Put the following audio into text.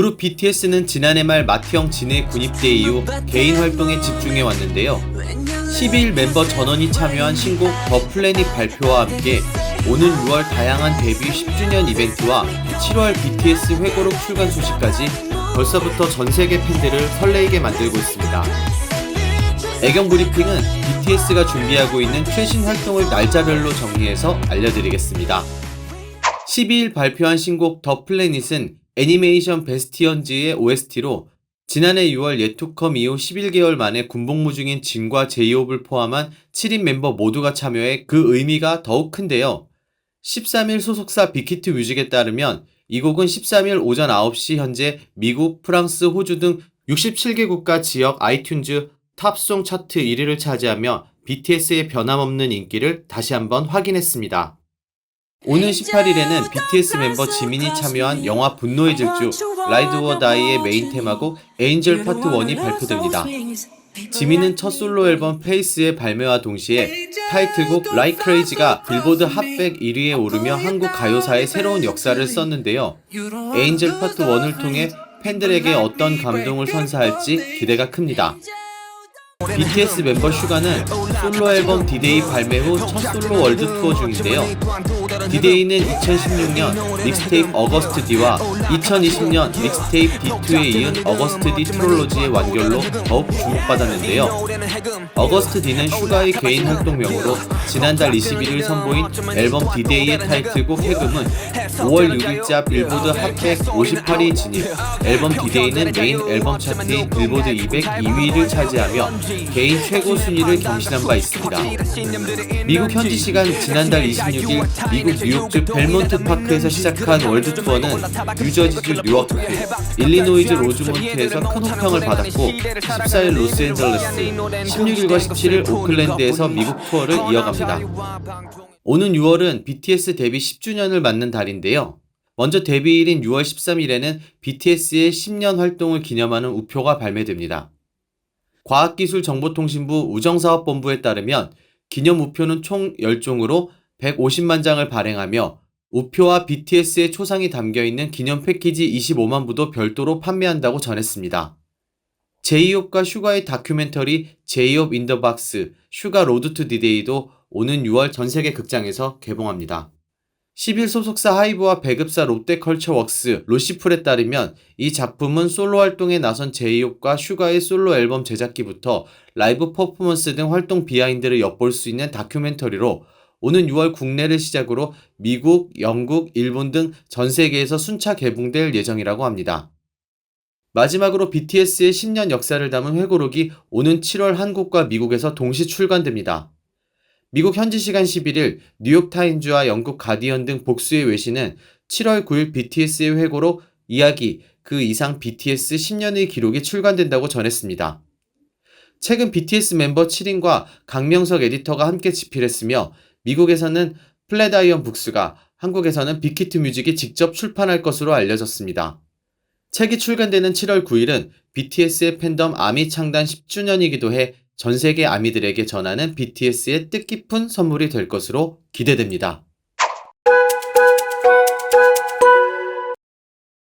그룹 BTS는 지난해 말 마티형 진해 군입대 이후 개인 활동에 집중해 왔는데요. 12일 멤버 전원이 참여한 신곡 더 플래닛 발표와 함께 오는 6월 다양한 데뷔 10주년 이벤트와 7월 BTS 회고록 출간 소식까지 벌써부터 전 세계 팬들을 설레이게 만들고 있습니다. 애경 브리핑은 BTS가 준비하고 있는 최신 활동을 날짜별로 정리해서 알려드리겠습니다. 12일 발표한 신곡 더 플래닛은 애니메이션 베스티언즈의 OST로 지난해 6월 예투컴 이후 11개월 만에 군복무 중인 진과 제이홉을 포함한 7인 멤버 모두가 참여해 그 의미가 더욱 큰데요. 13일 소속사 빅히트 뮤직에 따르면 이 곡은 13일 오전 9시 현재 미국, 프랑스, 호주 등 67개 국가 지역 아이튠즈 탑송 차트 1위를 차지하며 BTS의 변함없는 인기를 다시 한번 확인했습니다. 오는 18일에는 BTS 멤버 지민이 참여한 영화 분노의 질주 라이드 오어 다이의 메인 테마곡 에인젤 파트 1이 발표됩니다. 지민은 첫 솔로 앨범 페이스의 발매와 동시에 타이틀곡 Like Crazy가 빌보드 핫백 1위에 오르며 한국 가요사의 새로운 역사를 썼는데요. 에인젤 파트 1을 통해 팬들에게 어떤 감동을 선사할지 기대가 큽니다. BTS 멤버 슈가는 솔로 앨범 디데이 발매 후 첫 솔로 월드 투어 중인데요. 디데이는 2016년 믹스테이프 어거스트 D와 2020년 믹스테이프 D2에 이은 어거스트 D 트롤로지의 완결로 더욱 주목받았는데요. 어거스트 D는 슈가의 개인 활동명으로 지난달 21일 선보인 앨범 디데이의 타이틀곡 해금은 5월 6일자 빌보드 핫백 58위 진입, 앨범 디데이는 메인 앨범 차트인 빌보드 200 2위를 차지하며 개인 최고 순위를 경신한 바 있습니다. 미국 현지 시간 지난달 26일 미국 뉴욕주 벨몬트 파크에서 시작한 월드 투어는 뉴저지주 뉴워크, 일리노이즈 로즈몬트에서 큰 호평을 받았고 14일 로스앤젤레스, 16일과 17일 오클랜드에서 미국 투어를 이어갑니다. 오는 6월은 BTS 데뷔 10주년을 맞는 달인데요. 먼저 데뷔일인 6월 13일에는 BTS의 10년 활동을 기념하는 우표가 발매됩니다. 과학기술정보통신부 우정사업본부에 따르면 기념 우표는 총 10종으로 150만 장을 발행하며 우표와 BTS의 초상이 담겨 있는 기념 패키지 25만 부도 별도로 판매한다고 전했습니다. 제이홉과 슈가의 다큐멘터리 제이홉 인더 박스 슈가 로드 투 디데이도 오는 6월 전 세계 극장에서 개봉합니다. 10일 소속사 하이브와 배급사 롯데컬처웍스 로시풀에 따르면 이 작품은 솔로 활동에 나선 제이홉과 슈가의 솔로 앨범 제작기부터 라이브 퍼포먼스 등 활동 비하인드를 엿볼 수 있는 다큐멘터리로 오는 6월 국내를 시작으로 미국, 영국, 일본 등 전 세계에서 순차 개봉될 예정이라고 합니다. 마지막으로 BTS의 10년 역사를 담은 회고록이 오는 7월 한국과 미국에서 동시 출간됩니다. 미국 현지 시간 11일 뉴욕타임즈와 영국 가디언 등 복수의 외신은 7월 9일 BTS의 회고록 이야기 그 이상 BTS 10년의 기록이 출간된다고 전했습니다. 최근 BTS 멤버 7인과 강명석 에디터가 함께 집필했으며 미국에서는 플레다이언 북스가 한국에서는 빅히트 뮤직이 직접 출판할 것으로 알려졌습니다. 책이 출간되는 7월 9일은 BTS의 팬덤 아미 창단 10주년이기도 해 전 세계 아미들에게 전하는 BTS의 뜻깊은 선물이 될 것으로 기대됩니다.